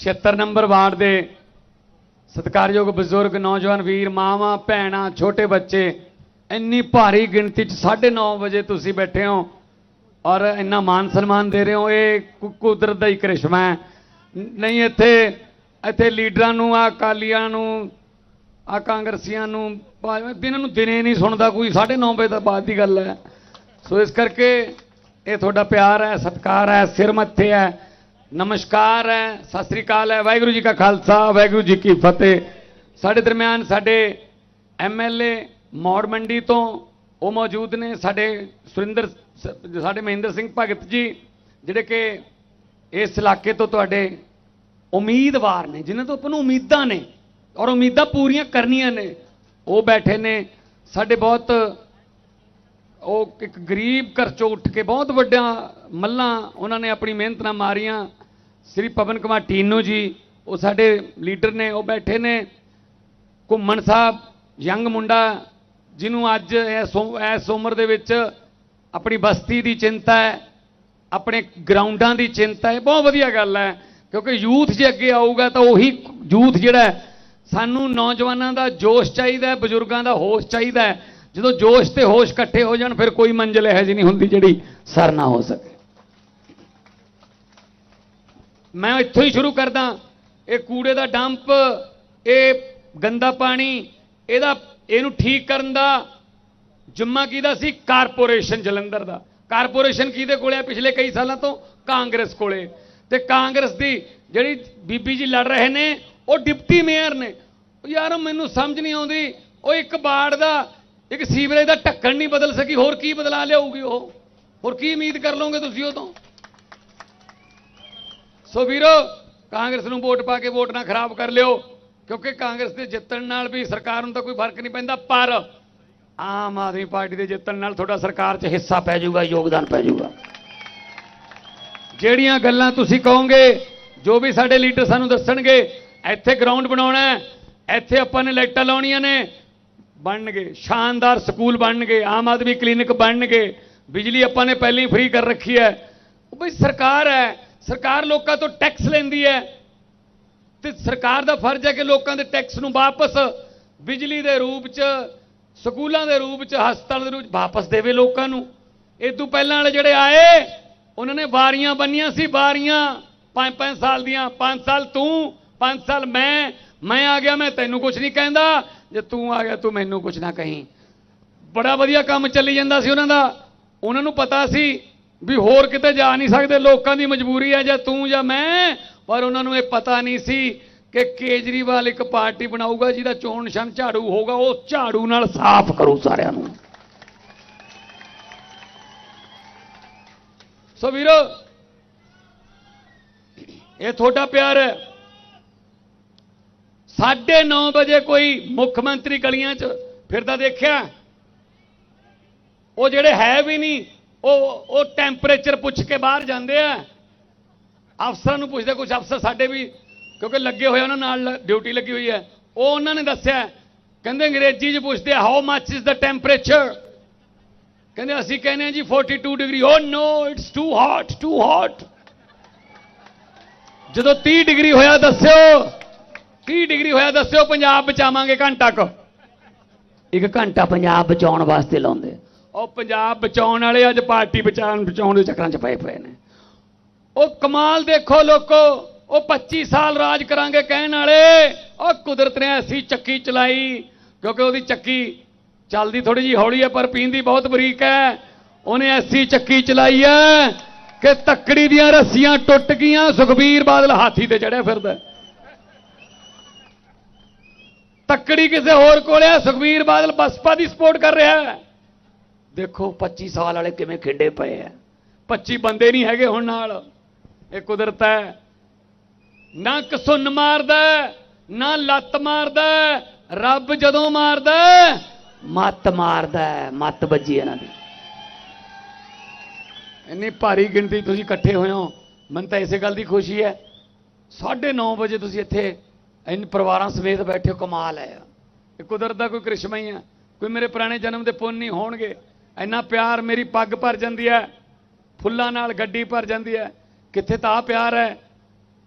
76 number ward ਦੇ ਸਤਿਕਾਰਯੋਗ ਬਜ਼ੁਰਗ ਨੌਜਵਾਨ ਵੀਰ, ਮਾਵਾਂ, ਭੈਣਾਂ, ਛੋਟੇ ਬੱਚੇ, ਇੰਨੀ ਭਾਰੀ ਗਿਣਤੀ ਚ 9:30 ਵਜੇ ਤੁਸੀਂ ਬੈਠੇ ਹੋ ਔਰ ਇੰਨਾ ਮਾਨ ਸਨਮਾਨ ਦੇ ਰਹੇ ਹੋ। ਇਹ ਕੁਦਰਤ ਦਾ ਹੀ ਕਰਿਸ਼ਮਾ ਹੈ। ਨਹੀਂ, ਇੱਥੇ ਇੱਥੇ ਲੀਡਰਾਂ ਨੂੰ ਆ ਕਾਲੀਆਂ ਨੂੰ ਆ ਕਾਂਗਰਸੀਆਂ ਨੂੰ ਭਾਵੇਂ ਦਿਨਾਂ ਨੂੰ ਦਿਨੇ ਨਹੀਂ ਸੁਣਦਾ ਕੋਈ। 9:30 ਵਜੇ ਤੋਂ ਬਾਅਦ ਦੀ ਗੱਲ ਹੈ। ਸੋ ਇਸ ਕਰਕੇ ਇਹ ਤੁਹਾਡਾ ਪਿਆਰ ਹੈ, ਸਤਿਕਾਰ ਹੈ, ਸਿਰ ਮੱਥੇ ਹੈ। ਨਮਸਕਾਰ ਹੈ, ਸਤਿ ਸ੍ਰੀ ਅਕਾਲ ਹੈ, ਵਾਹਿਗੁਰੂ ਜੀ ਕਾ ਖਾਲਸਾ, ਵਾਹਿਗੁਰੂ ਜੀ ਕੀ ਫਤਿਹ। ਸਾਡੇ ਦਰਮਿਆਨ ਸਾਡੇ ਐਮਐਲਏ ਮੌੜ ਮੰਡੀ ਤੋਂ ਉਹ ਮੌਜੂਦ ਨੇ ਸਾਡੇ ਸੁਰਿੰਦਰ ਸਾਡੇ ਮਹਿੰਦਰ ਸਿੰਘ ਭਗਤ ਜੀ, ਜਿਹੜੇ ਕਿ ਇਸ ਇਲਾਕੇ ਤੋਂ ਤੁਹਾਡੇ ਉਮੀਦਵਾਰ ਨੇ, ਜਿਨ੍ਹਾਂ ਤੋਂ ਆਪਾਂ ਨੂੰ ਉਮੀਦਾਂ ਨੇ ਔਰ ਉਮੀਦਾਂ ਪੂਰੀਆਂ ਕਰਨੀਆਂ ਨੇ, ਉਹ ਬੈਠੇ ਨੇ। ਸਾਡੇ ਬਹੁਤ ਉਹ ਇੱਕ ਗਰੀਬ ਘਰ ਚੋਂ ਉੱਠ ਕੇ ਬਹੁਤ ਵੱਡਾ ਮੱਲਾਂ ਉਹਨਾਂ ਨੇ ਆਪਣੀ ਮਿਹਨਤ ਨਾਲ ਮਾਰੀਆਂ। ਸ੍ਰੀ ਪਵਨ ਕੁਮਾਰ ਟੀਨੂ ਜੀ, ਉਹ ਸਾਡੇ ਲੀਡਰ ਨੇ, ਉਹ ਬੈਠੇ ਨੇ। ਘੁੰਮਣ ਸਾਹਿਬ, ਯੰਗ ਮੁੰਡਾ, ਜਿਹਨੂੰ ਅੱਜ ਇਸ ਉਮਰ ਦੇ ਵਿੱਚ ਆਪਣੀ ਬਸਤੀ ਦੀ ਚਿੰਤਾ ਹੈ, ਆਪਣੇ ਗਰਾਊਂਡਾਂ ਦੀ ਚਿੰਤਾ ਹੈ, ਬਹੁਤ ਵਧੀਆ ਗੱਲ ਹੈ। ਕਿਉਂਕਿ ਯੂਥ ਜੇ ਅੱਗੇ ਆਊਗਾ ਤਾਂ ਉਹੀ ਯੂਥ ਜਿਹੜਾ ਸਾਨੂੰ ਨੌਜਵਾਨਾਂ ਦਾ ਜੋਸ਼ ਚਾਹੀਦਾ ਹੈ, ਬਜ਼ੁਰਗਾਂ ਦਾ ਹੋਸ਼ ਚਾਹੀਦਾ ਹੈ। ਜਦੋਂ ਜੋਸ਼ ਤੇ ਹੋਸ਼ ਇਕੱਠੇ ਹੋ ਜਾਣ, ਫਿਰ ਕੋਈ ਮੰਜ਼ਿਲ ਇਹੋ ਜਿਹੀ ਨਹੀਂ ਹੁੰਦੀ ਜਿਹੜੀ ਸਰ ਨਾ ਹੋ ਸਕੇ। ਮੈਂ ਇੱਥੋਂ ਹੀ ਸ਼ੁਰੂ ਕਰਦਾ, ਇਹ ਕੂੜੇ ਦਾ ਡੰਪ, ਇਹ ਗੰਦਾ ਪਾਣੀ, ਇਹਦਾ, ਇਹਨੂੰ ਠੀਕ ਕਰਨ ਦਾ ਜੁੰਮਾ ਕਿਹਦਾ ਸੀ? ਕਾਰਪੋਰੇਸ਼ਨ ਜਲੰਧਰ ਦਾ। ਕਾਰਪੋਰੇਸ਼ਨ ਕਿਹਦੇ ਕੋਲੇ ਆ ਪਿਛਲੇ ਕਈ ਸਾਲਾਂ ਤੋਂ? ਕਾਂਗਰਸ ਕੋਲੇ। ਤੇ ਕਾਂਗਰਸ ਦੀ ਜਿਹੜੀ ਬੀਬੀ ਜੀ ਲੜ ਰਹੇ ਨੇ, ਉਹ ਡਿਪਟੀ ਮੇਅਰ ਨੇ। ਯਾਰ, ਮੈਨੂੰ ਸਮਝ ਨਹੀਂ ਆਉਂਦੀ, ਉਹ ਇੱਕ ਬਾੜ ਦਾ ਇੱਕ ਸੀਵਰੇਜ ਦਾ ਢੱਕਣ ਨਹੀਂ ਬਦਲ ਸਕੀ, ਹੋਰ ਕੀ ਬਦਲਾ ਲਿਆਊਗੀ ਉਹ? ਹੋਰ ਕੀ ਉਮੀਦ ਕਰ ਲਓਗੇ ਤੁਸੀਂ ਉਹ ਤੋਂ? ਸੋ ਵੀਰੋ, ਕਾਂਗਰਸ ਨੂੰ ਵੋਟ ਪਾ ਕੇ ਵੋਟ ਨਾ ਖਰਾਬ ਕਰ ਲਿਓ, ਕਿਉਂਕਿ ਕਾਂਗਰਸ ਦੇ ਜਿੱਤਣ ਨਾਲ ਵੀ ਸਰਕਾਰ ਨੂੰ ਤਾਂ ਕੋਈ ਫ਼ਰਕ ਨਹੀਂ ਪੈਂਦਾ, ਪਰ ਆਮ ਆਦਮੀ ਪਾਰਟੀ ਦੇ ਜਿੱਤਣ ਨਾਲ ਤੁਹਾਡਾ ਸਰਕਾਰ 'ਚ ਹਿੱਸਾ ਪੈ ਜਾਊਗਾ, ਯੋਗਦਾਨ ਪੈ ਜਾਊਗਾ। ਜਿਹੜੀਆਂ ਗੱਲਾਂ ਤੁਸੀਂ ਕਹੋਗੇ, ਜੋ ਵੀ ਸਾਡੇ ਲੀਡਰ ਸਾਨੂੰ ਦੱਸਣਗੇ, ਇੱਥੇ ਗਰਾਊਂਡ ਬਣਾਉਣਾ ਹੈ, ਇੱਥੇ ਆਪਾਂ ਨੇ ਲਾਈਟਾਂ ਲਾਉਣੀਆਂ ਨੇ ਬਣਨਗੇ, ਸ਼ਾਨਦਾਰ ਸਕੂਲ ਬਣਨਗੇ, ਆਮ ਆਦਮੀ ਕਲੀਨਿਕ ਬਣਨਗੇ। ਬਿਜਲੀ ਆਪਾਂ ਨੇ ਪਹਿਲਾਂ ਹੀ ਫ੍ਰੀ ਕਰ ਰੱਖੀ ਹੈ। ਉਹ ਬਈ ਸਰਕਾਰ ਹੈ, ਸਰਕਾਰ ਲੋਕਾਂ ਤੋਂ ਟੈਕਸ ਲੈਂਦੀ ਹੈ। ਤੇ ਸਰਕਾਰ ਦਾ ਫਰਜ਼ ਹੈ ਕਿ ਲੋਕਾਂ ਦੇ ਟੈਕਸ ਨੂੰ ਵਾਪਸ ਬਿਜਲੀ ਦੇ ਰੂਪ 'ਚ, ਸਕੂਲਾਂ ਦੇ ਰੂਪ 'ਚ, ਹਸਪਤਾਲ ਦੇ ਰੂਪ 'ਚ ਵਾਪਸ ਦੇਵੇ ਲੋਕਾਂ ਨੂੰ। ਇਹ ਤੋਂ ਪਹਿਲਾਂ ਵਾਲੇ ਜਿਹੜੇ ਆਏ, ਉਹਨਾਂ ਨੇ ਵਾਰੀਆਂ ਬੰਨੀਆਂ ਸੀ, ਵਾਰੀਆਂ। 5-5 ਸਾਲ ਦੀਆਂ 5 ਸਾਲ ਤੂੰ 5 ਸਾਲ ਮੈਂ ਮੈਂ ਆ ਗਿਆ, ਮੈਂ ਤੈਨੂੰ ਕੁਝ ਨਹੀਂ ਕਹਿੰਦਾ। ਜੇ ਤੂੰ ਆ ਗਿਆ, ਤੂੰ ਮੈਨੂੰ ਕੁਝ ਨਾ ਕਹੀਂ। ਬੜਾ ਵਧੀਆ ਕੰਮ ਚੱਲੀ ਜਾਂਦਾ ਸੀ ਉਹਨਾਂ ਦਾ। ਉਹਨਾਂ ਨੂੰ ਪਤਾ ਸੀ ਵੀ ਹੋਰ ਕਿਤੇ ਜਾ ਨਹੀਂ ਸਕਦੇ। ਲੋਕਾਂ ਦੀ ਮਜਬੂਰੀ ਹੈ ਜਾਂ ਤੂੰ ਜਾਂ ਮੈਂ। ਪਰ ਉਹਨਾਂ ਨੂੰ ਇਹ ਪਤਾ ਨਹੀਂ ਸੀ ਕਿ ਕੇਜਰੀਵਾਲ ਇੱਕ ਪਾਰਟੀ ਬਣਾਊਗਾ, ਜਿਹਦਾ ਚੋਣ ਨਿਸ਼ਾਨ ਝਾੜੂ ਹੋਊਗਾ। ਉਹ ਝਾੜੂ ਨਾਲ ਸਾਫ਼ ਕਰੂ ਸਾਰਿਆਂ ਨੂੰ। ਸੋ ਵੀਰੋ, ਇਹ ਤੁਹਾਡਾ ਪਿਆਰ ਹੈ। 9:30 ਵਜੇ ਕੋਈ ਮੁੱਖ ਮੰਤਰੀ ਗਲੀਆਂ 'ਚ ਫਿਰਦਾ ਦੇਖਿਆ? ਉਹ ਜਿਹੜੇ ਹੈ ਵੀ ਨਹੀਂ, ਉਹ ਉਹ ਟੈਂਪਰੇਚਰ ਪੁੱਛ ਕੇ ਬਾਹਰ ਜਾਂਦੇ ਆ। ਅਫਸਰਾਂ ਨੂੰ ਪੁੱਛਦੇ ਕੁਝ ਅਫਸਰ ਸਾਡੇ ਵੀ, ਕਿਉਂਕਿ ਲੱਗੇ ਹੋਏ ਉਹਨਾਂ ਨਾਲ ਡਿਊਟੀ ਲੱਗੀ ਹੋਈ ਹੈ। ਉਹ ਉਹਨਾਂ ਨੇ ਦੱਸਿਆ, ਕਹਿੰਦੇ ਅੰਗਰੇਜ਼ੀ 'ਚ ਪੁੱਛਦੇ how much is the temperature ਕਹਿੰਦੇ, ਅਸੀਂ ਕਹਿੰਦੇ ਹਾਂ ਜੀ 42 degree oh no it's too hot too hot ਜਦੋਂ 30 ਡਿਗਰੀ ਹੋਇਆ, ਦੱਸਿਓ। 30 ਡਿਗਰੀ ਹੋਇਆ ਦੱਸਿਓ ਪੰਜਾਬ ਬਚਾਵਾਂਗੇ ਘੰਟਾ ਕੁ। ਇੱਕ ਘੰਟਾ ਪੰਜਾਬ ਬਚਾਉਣ ਵਾਸਤੇ ਲਾਉਂਦੇ। ਉਹ ਪੰਜਾਬ ਬਚਾਉਣ ਵਾਲੇ ਅੱਜ ਪਾਰਟੀ ਬਚਾਉਣ ਬਚਾਉਣ ਦੇ ਚੱਕਰਾਂ 'ਚ ਪਏ ਪਏ ਨੇ। ਉਹ ਕਮਾਲ ਦੇਖੋ ਲੋਕੋ ਉਹ 25 ਸਾਲ ਰਾਜ ਕਰਾਂਗੇ ਕਹਿਣ ਵਾਲੇ। ਉਹ ਕੁਦਰਤ ਨੇ ਐਸੀ ਚੱਕੀ ਚਲਾਈ ਕਿਉਂਕਿ ਉਹਦੀ ਚੱਕੀ ਚੱਲਦੀ ਥੋੜੀ ਜੀ ਹੌਲੀ ਹੈ ਪਰ ਪੀਂਦੀ ਬਹੁਤ ਬਰੀਕ ਹੈ। ਉਹਨੇ ਐਸੀ ਚੱਕੀ ਚਲਾਈ ਹੈ ਕਿ ਤੱਕੜੀ ਦੀਆਂ ਰੱਸੀਆਂ ਟੁੱਟ ਗਈਆਂ ਸੁਖਬੀਰ ਬਾਦਲ ਹਾਥੀ ਤੇ ਚੜਿਆ ਫਿਰਦਾ। ਤੱਕੜੀ ਕਿਸੇ ਹੋਰ ਕੋਲ ਹੈ ਸੁਖਬੀਰ ਬਾਦਲ ਬਸਪਾ ਦੀ ਸਪੋਰਟ ਕਰ ਰਿਹਾ ਹੈ। ਦੇਖੋ 25 ਸਾਲ ਵਾਲੇ ਕਿਵੇਂ ਖੇਡੇ ਪਏ ਆ। 25 ਬੰਦੇ ਨਹੀਂ ਹੈਗੇ ਹੁਣ ਨਾਲ। ਇਹ ਕੁਦਰਤ ਹੈ। ਨਾ ਕਸੁੰਨ ਮਾਰਦਾ ਨਾ ਲੱਤ ਮਾਰਦਾ। ਰੱਬ ਜਦੋਂ ਮਾਰਦਾ ਮੱਤ ਮਾਰਦਾ ਮੱਤ ਵੱਜੀ ਇਹਨਾਂ ਦੀ। ਇੰਨੀ ਭਾਰੀ ਗਿਣਤੀ ਤੁਸੀਂ ਇਕੱਠੇ ਹੋਏ ਹੋ ਮੈਨੂੰ ਤਾਂ ਇਸੇ ਗੱਲ ਦੀ ਖੁਸ਼ੀ ਹੈ। 9:30 ਵਜੇ ਤੁਸੀਂ ਇੱਥੇ ਇੰਨ ਪਰਿਵਾਰਾਂ ਸਮੇਤ ਬੈਠੇ ਕਮਾਲ ਹੈ। ਇਹ ਕੁਦਰਤ ਦਾ ਕੋਈ ਕ੍ਰਿਸ਼ਮਾ ਹੀ ਹੈ। ਕੋਈ ਮੇਰੇ ਪੁਰਾਣੇ ਜਨਮ ਦੇ ਪੁੰਨ ਨਹੀਂ ਹੋਣਗੇ। ਇੰਨਾ ਪਿਆਰ ਮੇਰੀ ਪੱਗ ਭਰ ਜਾਂਦੀ ਹੈ। ਫੁੱਲਾਂ ਨਾਲ ਗੱਡੀ ਭਰ ਜਾਂਦੀ ਹੈ। ਕਿੱਥੇ ਤਾਂ ਆ ਪਿਆਰ ਹੈ?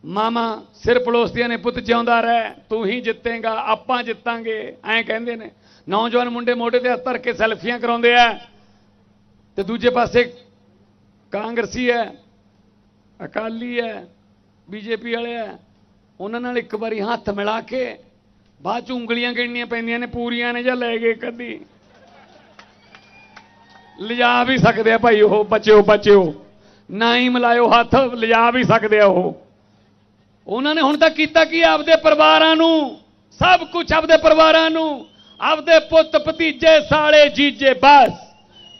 ਮਾਮਾ, ਸਿਰ ਪਲੋਸਦੀਆਂ ਨੇ ਪੁੱਤ ਜਿਉਂਦਾ ਰਹਿ। ਤੂੰ ਹੀ ਜਿੱਤੇਗਾ, ਆਪਾਂ ਜਿੱਤਾਂਗੇ। ਐਂ ਕਹਿੰਦੇ ਨੇ। ਨੌਜਵਾਨ ਮੁੰਡੇ ਮੋਢੇ ਤੇ ਹੱਥ ਧਰ ਕੇ ਸੈਲਫੀਆਂ ਕਰਾਉਂਦੇ ਆ। ਤੇ ਦੂਜੇ ਪਾਸੇ ਕਾਂਗਰਸੀ ਹੈ, ਅਕਾਲੀ ਹੈ, ਬੀਜੇਪੀ ਵਾਲੇ ਹੈ। ਉਹਨਾਂ ਨਾਲ ਇੱਕ ਵਾਰੀ ਹੱਥ ਮਿਲਾ ਕੇ ਬਾਅਦ ਚ ਉਂਗਲੀਆਂ ਗਿਣਨੀਆਂ ਪੈਂਦੀਆਂ ਨੇ ਪੂਰੀਆਂ ਨੇ ਜਾਂ ਲੈ ਗਏ ਕਦੀ। ਲਿਜਾ ਵੀ ਸਕਦੇ ਆ ਭਾਈ ਉਹ, ਬਚਿਓ ਬਚਿਓ। ਨਾ ਹੀ ਮਿਲਾਇਓ ਹੱਥ, ਲਿਜਾ ਵੀ ਸਕਦੇ ਆ ਉਹ। ਉਹਨਾਂ ਨੇ ਹੁਣ ਤੱਕ ਕੀਤਾ ਕੀ ਆਪਦੇ ਪਰਿਵਾਰਾਂ ਨੂੰ? ਸਭ ਕੁਝ ਆਪਦੇ ਪਰਿਵਾਰਾਂ ਨੂੰ। ਆਪਦੇ ਪੁੱਤ, ਭਤੀਜੇ, ਸਾਲੇ, ਜੀਜੇ, ਬਸ।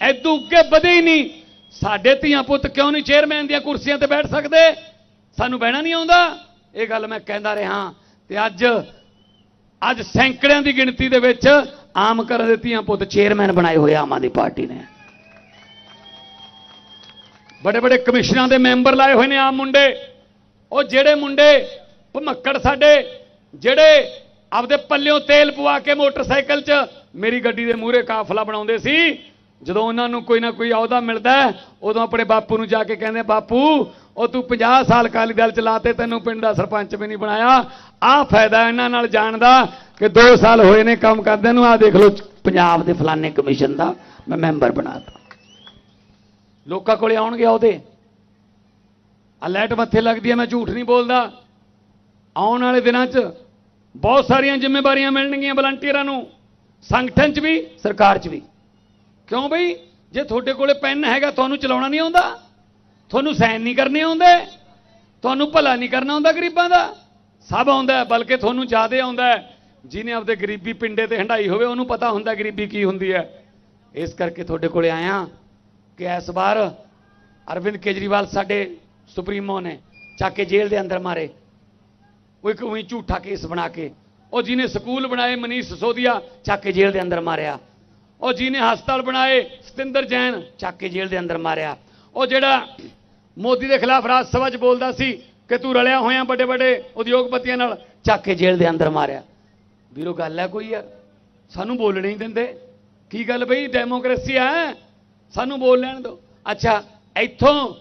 ਐਦੂ ਅੱਗੇ ਵਧੇ ਹੀ ਨਹੀਂ। ਸਾਡੇ ਧੀਆਂ ਪੁੱਤ ਕਿਉਂ ਨਹੀਂ ਚੇਅਰਮੈਨ ਦੀਆਂ ਕੁਰਸੀਆਂ ਤੇ ਬੈਠ ਸਕਦੇ? ਸਾਨੂੰ ਬਹਿਣਾ ਨਹੀਂ ਆਉਂਦਾ। ਇਹ ਗੱਲ ਮੈਂ ਕਹਿੰਦਾ ਰਿਹਾ ਤੇ ਅੱਜ ਅੱਜ ਸੈਂਕੜਿਆਂ ਦੀ ਗਿਣਤੀ ਦੇ ਵਿੱਚ ਆਮ ਕਰਨ ਦੇ ਧੀਆਂ ਪੁੱਤ ਚੇਅਰਮੈਨ ਬਣਾਏ ਹੋਏ ਆਮ ਆਦਮੀ ਪਾਰਟੀ ਨੇ। ਬੜੇ ਬੜੇ ਕਮਿਸ਼ਨਾਂ ਦੇ ਮੈਂਬਰ ਲਾਏ ਹੋਏ ਨੇ ਆਮ ਮੁੰਡੇ। ਉਹ ਜਿਹੜੇ ਮੁੰਡੇ ਭਮੱਕੜ ਸਾਡੇ, ਜਿਹੜੇ ਆਪਦੇ ਪੱਲਿਓਂ ਤੇਲ ਪਵਾ ਕੇ ਮੋਟਰਸਾਈਕਲ 'ਚ ਮੇਰੀ ਗੱਡੀ ਦੇ ਮੂਹਰੇ ਕਾਫਲਾ ਬਣਾਉਂਦੇ ਸੀ, ਜਦੋਂ ਉਹਨਾਂ ਨੂੰ ਕੋਈ ਨਾ ਕੋਈ ਅਹੁਦਾ ਮਿਲਦਾ, ਉਦੋਂ ਆਪਣੇ ਬਾਪੂ ਨੂੰ ਜਾ ਕੇ ਕਹਿੰਦੇ, ਬਾਪੂ ਉਹ ਤੂੰ 50 ਸਾਲ ਅਕਾਲੀ ਦਲ ਚਲਾਤੇ, ਤੈਨੂੰ ਪਿੰਡ ਦਾ ਸਰਪੰਚ ਵੀ ਨਹੀਂ ਬਣਾਇਆ। ਆਹ ਫਾਇਦਾ ਇਹਨਾਂ ਨਾਲ ਜਾਣ ਦਾ ਕਿ 2 ਸਾਲ ਹੋਏ ਨੇ ਕੰਮ ਕਰਦੇ ਨੂੰ, ਆਹ ਦੇਖ ਲਓ, ਪੰਜਾਬ ਦੇ ਫਲਾਣੇ ਕਮਿਸ਼ਨ ਦਾ ਮੈਂ ਮੈਂਬਰ ਬਣਾਤਾ ਲੋਕਾਂ ਕੋਲੇ ਆਉਣਗੇ ਉਹਦੇ। ਆ ਲੈਟ ਮੱਥੇ ਲੱਗਦੀ ਹੈ ਮੈਂ ਝੂਠ ਨਹੀਂ ਬੋਲਦਾ। ਆਉਣ ਵਾਲੇ ਦਿਨਾਂ 'ਚ ਬਹੁਤ ਸਾਰੀਆਂ ਜ਼ਿੰਮੇਵਾਰੀਆਂ ਮਿਲਣਗੀਆਂ ਵਲੰਟੀਅਰਾਂ ਨੂੰ, ਸੰਗਠਨ 'ਚ ਵੀ, ਸਰਕਾਰ 'ਚ ਵੀ। ਕਿਉਂ ਬਈ? ਜੇ ਤੁਹਾਡੇ ਕੋਲੇ ਪੈਨ ਹੈਗਾ, ਤੁਹਾਨੂੰ ਚਲਾਉਣਾ ਨਹੀਂ ਆਉਂਦਾ। ਤੁਹਾਨੂੰ ਸਾਈਨ ਨਹੀਂ ਕਰਨੇ ਆਉਂਦੇ? ਤੁਹਾਨੂੰ ਭਲਾ ਨਹੀਂ ਕਰਨਾ ਆਉਂਦਾ ਗਰੀਬਾਂ ਦਾ? ਸਭ ਆਉਂਦਾ ਬਲਕਿ ਤੁਹਾਨੂੰ ਜ਼ਿਆਦਾ ਆਉਂਦਾ ਜਿਹਨੇ ਆਪਦੇ ਗਰੀਬੀ ਪਿੰਡੇ ਤੇ ਹੰਡਾਈ ਹੋਵੇ, ਉਹਨੂੰ ਪਤਾ ਹੁੰਦਾ ਗਰੀਬੀ ਕੀ ਹੁੰਦੀ ਹੈ। ਇਸ ਕਰਕੇ ਤੁਹਾਡੇ ਕੋਲੇ ਆਇਆ ਕਿ ਇਸ ਵਾਰ ਅਰਵਿੰਦ ਕੇਜਰੀਵਾਲ ਸਾਡੇ ਸੁਪਰੀਮੋ ਨੇ ਚੱਕ ਕੇ ਜੇਲ੍ਹ ਦੇ ਅੰਦਰ ਮਾਰੇ। ਉਹ ਇੱਕ ਉਹੀ ਝੂਠਾ ਕੇਸ ਬਣਾ ਕੇ, ਉਹ ਜਿਹਨੇ ਸਕੂਲ ਬਣਾਏ ਮਨੀਸ਼ ਸੋਦੀਆ ਚੱਕ ਕੇ ਜੇਲ੍ਹ ਦੇ ਅੰਦਰ ਮਾਰਿਆ। ਉਹ ਜਿਹਨੇ ਹਸਪਤਾਲ ਬਣਾਏ ਸਤਿੰਦਰ ਜੈਨ ਚੱਕ ਕੇ ਜੇਲ੍ਹ ਦੇ ਅੰਦਰ ਮਾਰਿਆ। ਉਹ ਜਿਹੜਾ ਮੋਦੀ ਦੇ ਖਿਲਾਫ ਰਾਜ ਸਭਾ 'ਚ ਬੋਲਦਾ ਸੀ ਕਿ ਤੂੰ ਰਲਿਆ ਹੋਇਆ ਵੱਡੇ ਵੱਡੇ ਉਦਯੋਗਪਤੀਆਂ ਨਾਲ, ਚੱਕ ਕੇ ਜੇਲ੍ਹ ਦੇ ਅੰਦਰ ਮਾਰਿਆ। ਵੀਰੋ, ਗੱਲ ਹੈ ਕੋਈ ਯਾਰ? ਸਾਨੂੰ ਬੋਲਣ ਨਹੀਂ ਦਿੰਦੇ। ਕੀ ਗੱਲ ਬਈ? ਡੈਮੋਕ੍ਰੇਸੀ ਹੈ। ਸਾਨੂੰ ਬੋਲ ਲੈਣ ਦਿਓ। ਅੱਛਾ, ਇੱਥੋਂ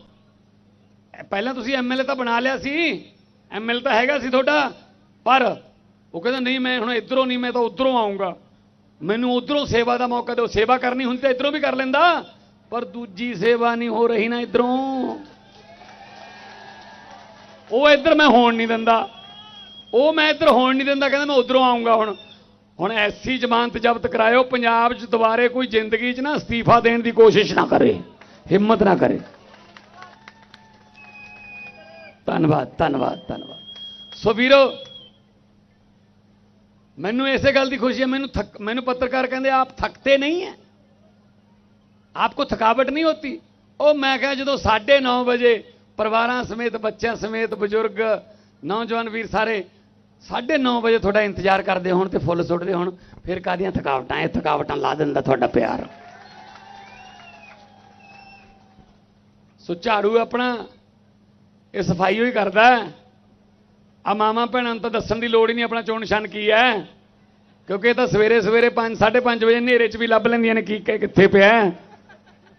ਪਹਿਲਾਂ ਤੁਸੀਂ ਐਮਐਲਏ ਤਾਂ ਬਣਾ ਲਿਆ ਸੀ। ਐਮਐਲਏ ਤਾਂ ਹੈਗਾ ਸੀ ਤੁਹਾਡਾ। ਪਰ ਉਹ ਕਹਿੰਦਾ, ਨਹੀਂ, ਮੈਂ ਹੁਣ ਇਧਰੋਂ ਨਹੀਂ, ਮੈਂ ਤਾਂ ਉਧਰੋਂ ਆਉਂਗਾ ਮੈਨੂੰ ਉਧਰੋਂ ਸੇਵਾ ਦਾ ਮੌਕਾ ਦਿਓ। ਸੇਵਾ ਕਰਨੀ ਹੁੰਦੀ ਤਾਂ ਇਧਰੋਂ ਵੀ ਕਰ ਲੈਂਦਾ। ਪਰ ਦੂਜੀ ਸੇਵਾ ਨਹੀਂ ਹੋ ਰਹੀ ਨਾ ਇਧਰੋਂ। ਉਹ ਇੱਧਰ ਮੈਂ ਹੋਣ ਨਹੀਂ ਦਿੰਦਾ। ਉਹ ਮੈਂ ਇੱਧਰ ਹੋਣ ਨਹੀਂ ਦਿੰਦਾ, ਕਹਿੰਦਾ ਮੈਂ ਉਧਰੋਂ ਆਉਂਗਾ ਹੁਣ। ਹੁਣ ਐਸੀ ਜ਼ਮਾਨਤ ਜ਼ਬਤ ਕਰਾਇਓ, ਪੰਜਾਬ 'ਚ ਦੁਬਾਰੇ ਕੋਈ ਜ਼ਿੰਦਗੀ 'ਚ ਨਾ ਅਸਤੀਫਾ ਦੇਣ ਦੀ ਕੋਸ਼ਿਸ਼ ਨਾ ਕਰੇ, ਹਿੰਮਤ ਨਾ ਕਰੇ। ਧੰਨਵਾਦ ਧੰਨਵਾਦ ਧੰਨਵਾਦ। ਸੋ ਵੀਰੋ, ਮੈਨੂੰ ਇਸੇ ਗੱਲ ਦੀ ਖੁਸ਼ੀ ਹੈ, ਮੈਨੂੰ ਥੱਕ, ਮੈਨੂੰ ਪੱਤਰਕਾਰ ਕਹਿੰਦੇ, ਆਪ ਥੱਕਤੇ ਨਹੀਂ ਹੈ ਆਪਕੋ ਥਕਾਵਟ ਨਹੀਂ ਹੋਤੀ? ਉਹ ਮੈਂ ਕਿਹਾ, ਜਦੋਂ 9:30 ਵਜੇ ਪਰਿਵਾਰਾਂ ਸਮੇਤ, ਬੱਚਿਆਂ ਸਮੇਤ, ਬਜ਼ੁਰਗ, ਨੌਜਵਾਨ ਵੀਰ ਸਾਰੇ 9:30 ਵਜੇ ਤੁਹਾਡਾ ਇੰਤਜ਼ਾਰ ਕਰਦੇ ਹੋਣ ਤੇ ਫੁੱਲ ਸੁੱਟਦੇ ਹੋਣ, ਫਿਰ ਕਾਦੀਆਂ ਥਕਾਵਟਾਂ? ਇਹ ਥਕਾਵਟਾਂ ਲਾ ਦਿੰਦਾ ਤੁਹਾਡਾ ਪਿਆਰ। ਸੋ ਝਾੜੂ ਆਪਣਾ, ਇਹ ਸਫ਼ਾਈ ਹੋਈ ਕਰਦਾ। ਆ ਮਾਮਾ ਭੈਣਾਂ ਨੂੰ ਤਾਂ ਦੱਸਣ ਦੀ ਲੋੜ ਹੀ ਨਹੀਂ, ਆਪਣਾ ਚੋਣ ਨਿਸ਼ਾਨ ਕੀ ਹੈ? ਕਿਉਂਕਿ ਇਹ ਤਾਂ ਸਵੇਰੇ ਸਵੇਰੇ 5 5:30 ਵਜੇ ਹਨੇਰੇ 'ਚ ਵੀ ਲੱਭ ਲੈਂਦੀਆਂ ਨੇ, ਕੀ ਕਿੱਥੇ ਪਿਆ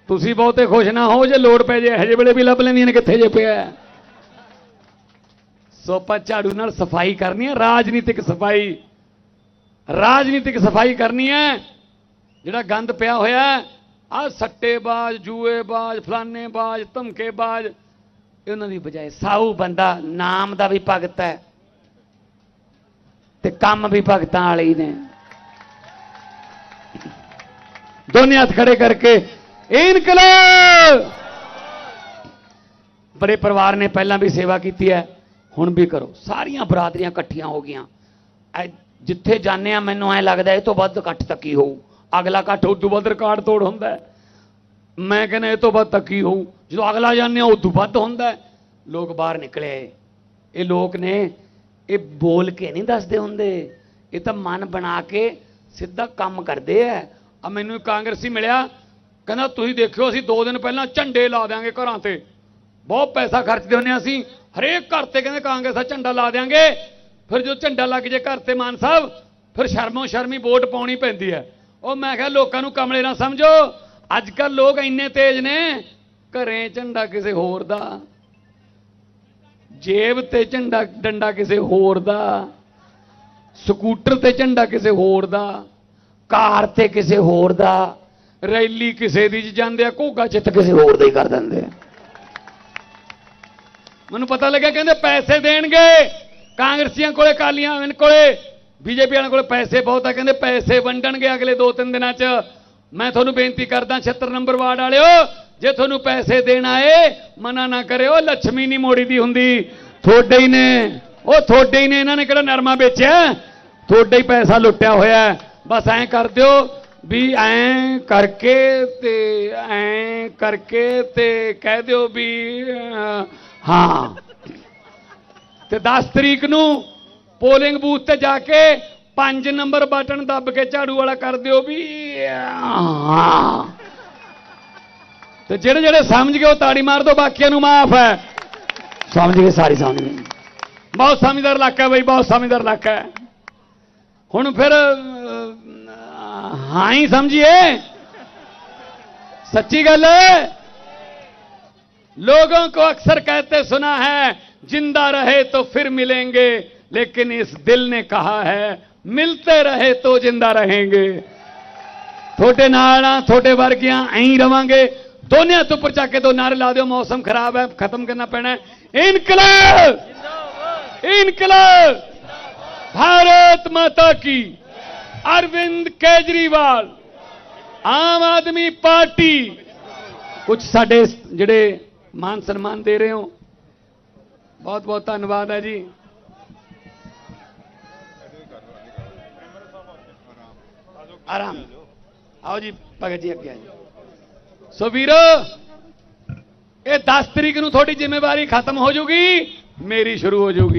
ਤੁਸੀਂ ਬਹੁਤੇ ਖੁਸ਼ ਨਾ ਹੋ ਜੇ ਲੋੜ ਪੈ ਜੇ ਹਜੇ ਵੇਲੇ ਵੀ ਲੱਭ ਲੈਂਦੀਆਂ ਨੇ ਕਿੱਥੇ ਜੇ ਪਿਆ। ਸੋ ਆਪਾਂ ਝਾੜੂ ਨਾਲ ਸਫ਼ਾਈ ਕਰਨੀ ਹੈ, ਰਾਜਨੀਤਿਕ ਸਫ਼ਾਈ। ਰਾਜਨੀਤਿਕ ਸਫ਼ਾਈ ਕਰਨੀ ਹੈ, ਜਿਹੜਾ ਗੰਦ ਪਿਆ ਹੋਇਆ ਹੈ ਆ ਸੱਟੇਬਾਜ਼, ਜੂਏਬਾਜ਼, ਫਲਾਨੇਬਾਜ਼, ਧਮਕੇਬਾਜ਼, ਇਹਨਾਂ ਦੀ ਬਜਾਏ ਸਾਊ ਬੰਦਾ ਨਾਮ ਦਾ ਵੀ ਭਗਤ ਹੈ ਤੇ ਕੰਮ ਵੀ ਭਗਤਾਂ ਵਾਲੇ ਹੀ ਨੇ। ਦੋਨੇ ਹੱਥ ਖੜੇ ਕਰਕੇ ਇਨਕਲਾਬ! ਬੜੇ ਪਰਿਵਾਰ ਨੇ ਪਹਿਲਾਂ ਵੀ ਸੇਵਾ ਕੀਤੀ ਹੈ, ਹੁਣ ਵੀ ਕਰੋ। ਸਾਰੀਆਂ ਬਰਾਦਰੀਆਂ ਇਕੱਠੀਆਂ ਹੋ ਗਈਆਂ। ਜਿੱਥੇ ਜਾਂਦੇ ਆ, ਮੈਨੂੰ ਐ ਲੱਗਦਾ ਇਹ ਤੋਂ ਵੱਧ ਇਕੱਠ ਤੱਕ ਹੀ ਹੋਊ? ਅਗਲਾ ਇਕੱਠ ਉਦੋਂ ਵੱਧ ਰਿਕਾਰਡ ਤੋੜ ਹੁੰਦਾ ਮੈਂ ਕਹਿੰਦਾ ਇਹ ਤੋਂ ਵੱਧ ਤੱਕ ਹੀ ਹੋਊ? ਜਦੋਂ ਅਗਲਾ ਜਾਂਦੇ ਆ ਉਦੋਂ ਵੱਧ ਹੁੰਦਾ ਲੋਕ ਬਾਹਰ ਨਿਕਲੇ। ਇਹ ਲੋਕ ਨੇ, ਇਹ ਬੋਲ ਕੇ ਨਹੀਂ ਦੱਸਦੇ ਹੁੰਦੇ। ਇਹ ਤਾਂ ਮਨ ਬਣਾ ਕੇ ਸਿੱਧਾ ਕੰਮ ਕਰਦੇ ਆ। ਆ ਮੈਨੂੰ ਕਾਂਗਰਸੀ ਮਿਲਿਆ ਕਹਿੰਦਾ, ਤੁਸੀਂ ਦੇਖਿਓ, ਅਸੀਂ 2 ਦਿਨ ਪਹਿਲਾਂ ਝੰਡੇ ਲਾ ਦਿਆਂਗੇ ਘਰਾਂ ਤੇ। ਬਹੁਤ ਪੈਸਾ ਖਰਚਦੇ ਹੁੰਦੇ ਹਾਂ ਅਸੀਂ। ਹਰੇਕ ਘਰ ਤੇ ਕਹਿੰਦੇ, ਕਾਂਗਰਸ ਦਾ ਝੰਡਾ ਲਾ ਦਿਆਂਗੇ। ਫਿਰ ਜੋ ਝੰਡਾ ਲੱਗ ਜੇ ਘਰ ਤੇ ਮਾਨ ਸਾਹਿਬ, ਫਿਰ ਸ਼ਰਮੋ ਸ਼ਰਮੀ ਵੋਟ ਪਾਉਣੀ ਪੈਂਦੀ ਹੈ। ਉਹ ਮੈਂ ਕਿਹਾ, ਲੋਕਾਂ ਨੂੰ ਕਮਲੇ ਨਾ ਸਮਝੋ। ਅੱਜ ਕੱਲ ਲੋਕ ਇੰਨੇ ਤੇਜ਼ ਨੇ, ਘਰੇ ਝੰਡਾ ਕਿਸੇ ਹੋਰ ਦਾ, ਜੇਬ ਤੇ ਝੰਡਾ, ਡੰਡਾ ਕਿਸੇ ਹੋਰ ਦਾ, ਸਕੂਟਰ ਤੇ ਝੰਡਾ ਕਿਸੇ ਹੋਰ ਦਾ, ਕਾਰ ਤੇ ਕਿਸੇ ਹੋਰ ਦਾ ਰੈਲੀ ਕਿਸੇ ਦੀ 'ਚ ਜਾਂਦੇ ਆ, ਘੋਗਾ ਚਿੱਤ ਕਿਸੇ ਹੋਰ ਦਾ ਹੀ ਕਰ ਦਿੰਦੇ ਆ। ਮੈਨੂੰ ਪਤਾ ਲੱਗਿਆ ਕਹਿੰਦੇ ਪੈਸੇ ਦੇਣਗੇ। ਕਾਂਗਰਸੀਆਂ ਕੋਲੇ ਕਾਲੀਆਂ ਵਾਲਿਆਂ ਕੋਲੇ, ਬੀਜੇਪੀ ਵਾਲਿਆਂ ਕੋਲੇ ਪੈਸੇ ਬਹੁਤ ਆ, ਕਹਿੰਦੇ ਪੈਸੇ ਵੰਡਣਗੇ ਅਗਲੇ 2-3 ਦਿਨਾਂ 'ਚ। ਮੈਂ ਤੁਹਾਨੂੰ ਬੇਨਤੀ ਕਰਦਾ 76 ਨੰਬਰ ਵਾਰਡ ਵਾਲਿਓ, ਜੇ ਤੁਹਾਨੂੰ ਪੈਸੇ ਦੇਣ ਆਏ, ਮਨਾ ਨਾ ਕਰਿਓ ਲక్ష్ਮੀ ਨਹੀਂ ਮੋੜੀ ਦੀ ਹੁੰਦੀ। ਤੁਹਾਡੇ ਹੀ ਨੇ, ਉਹ ਤੁਹਾਡੇ ਹੀ ਨੇ, ਇਹਨਾਂ ਨੇ ਕਿਹੜਾ ਨਰਮਾ ਵੇਚਿਆ? ਤੁਹਾਡੇ ਹੀ ਪੈਸਾ ਲੁੱਟਿਆ ਹੋਇਆ। ਬਸ ਐਂ ਕਰ ਦਿਓ ਵੀ ਐਂ ਕਰਕੇ ਤੇ ਐਂ ਕਰਕੇ ਤੇ ਕਹਿ ਦਿਓ ਵੀ ਹਾਂ। ਤੇ 10 ਤਰੀਕ ਨੂੰ ਪੋਲਿੰਗ ਬੂਥ ਤੇ ਜਾ ਕੇ 5 ਨੰਬਰ ਬਟਨ ਦੱਬ ਕੇ ਝਾੜੂ ਵਾਲਾ ਕਰ ਦਿਓ ਵੀ ਹਾਂ। ਤੇ ਜਿਹੜੇ ਜਿਹੜੇ ਸਮਝ ਗਏ ਉਹ ਤਾੜੀ ਮਾਰ ਦਿਓ ਬਾਕੀਆਂ ਨੂੰ ਮਾਫ ਹੈ। ਸਮਝ ਗਏ ਸਾਰੀ ਸਮਝ ਗਏ। ਬਹੁਤ ਸਮਝਦਾਰ ਇਲਾਕਾ ਹੈ ਬਈ ਬਹੁਤ ਸਮਝਦਾਰ ਇਲਾਕਾ ਹੈ। ਹੁਣ ਫਿਰ ਹਾਂ ਹੀ ਸਮਝੀਏ सच्ची गल है लोगों को अक्सर कहते सुना है जिंदा रहे तो फिर मिलेंगे लेकिन इस दिल ने कहा है मिलते रहे तो जिंदा रहेंगे थोड़े नाल आ थोड़े वर्गियां ऐं रवांगे दोनों हाथ ऊपर जाके दो नारे ला दो मौसम खराब है खत्म करना पैना है इनकलाब इनकलाब भारत माता की ਅਰਵਿੰਦ ਕੇਜਰੀਵਾਲ ਆਮ ਆਦਮੀ ਪਾਰਟੀ ਕੁਝ ਸਾਡੇ ਜਿਹੜੇ ਮਾਨ ਸਨਮਾਨ ਦੇ ਰਹੇ ਹੋ ਬਹੁਤ ਬਹੁਤ ਧੰਨਵਾਦ ਹੈ ਜੀ ਆਰਾਮ ਆਓ ਜੀ ਭਗਤ ਜੀ ਅੱਗੇ ਆਓ ਸੋ ਵੀਰੋ ਇਹ 10 ਤਰੀਕ ਨੂੰ ਤੁਹਾਡੀ ਜ਼ਿੰਮੇਵਾਰੀ ਖਤਮ ਹੋ ਜੂਗੀ ਮੇਰੀ ਸ਼ੁਰੂ ਹੋ ਜੂਗੀ